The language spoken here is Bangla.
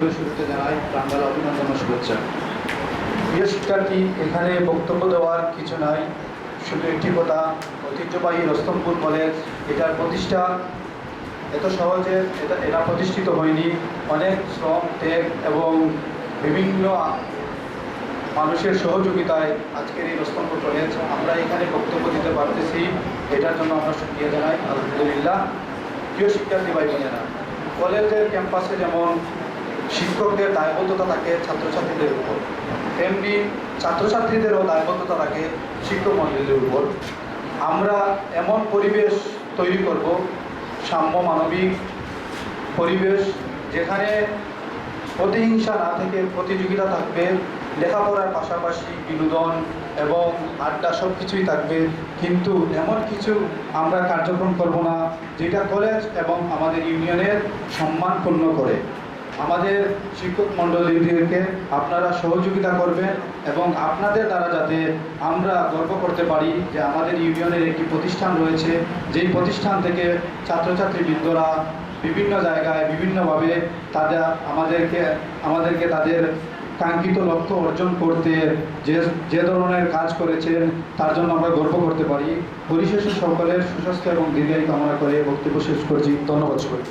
শুরুতে জানাই বাংলা অভিনন্দন শুভেচ্ছা। প্রিয় শিক্ষার্থী এখানে বক্তব্য দেওয়ার কিছু নাই? শুধু একটি কথা, ঐতিহ্যবাহী রস্তমপুর কলেজ এটার প্রতিষ্ঠা এত সহজে এটা এটা প্রতিষ্ঠিত হয়নি। অনেক শ্রম, ত্যাগ এবং বিভিন্ন মানুষের সহযোগিতায় আজকের এই রস্তমপুর কলেজ আমরা এখানে বক্তব্য দিতে পারতেছি। এটার জন্য আমরা সুক্রিয়া জানাই। আলহামদুলিল্লাহ। প্রিয় শিক্ষার্থী ভাই বোনেরা কলেজের ক্যাম্পাসে যেমন শিক্ষকদের দায়বদ্ধতা থাকে ছাত্রছাত্রীদের উপর। তেমনি ছাত্রছাত্রীদেরও দায়বদ্ধতা থাকে শিক্ষক মন্ডলীদের উপর। আমরা এমন পরিবেশ তৈরি করব, সাম্য মানবিক পরিবেশ, যেখানে প্রতিহিংসা না থেকে প্রতিযোগিতা থাকবে, লেখাপড়ার পাশাপাশি বিনোদন এবং আড্ডা সব কিছুই থাকবে। কিন্তু এমন কিছু আমরা কার্যক্রম করব না, যেটা কলেজ এবং আমাদের ইউনিয়নের সম্মানপূর্ণ করে। আমাদের শিক্ষক মণ্ডলীদেরকে আপনারা সহযোগিতা করবেন এবং আপনাদের দ্বারা যাতে আমরা গর্ব করতে পারি যে আমাদের ইউনিয়নের একটি প্রতিষ্ঠান রয়েছে। যেই প্রতিষ্ঠান থেকে ছাত্রছাত্রী বৃন্দরা বিভিন্ন জায়গায় বিভিন্নভাবে তারা আমাদেরকে আমাদেরকে তাদের কাঙ্ক্ষিত লক্ষ্য অর্জন করতে যে যে ধরনের কাজ করেছেন, তার জন্য আমরা গর্ব করতে পারি। পরিশেষে সকলের সুস্বাস্থ্য এবং দীর্ঘায়ু কামনা করে বক্তব্য শেষ করছি। ধন্যবাদ সবাই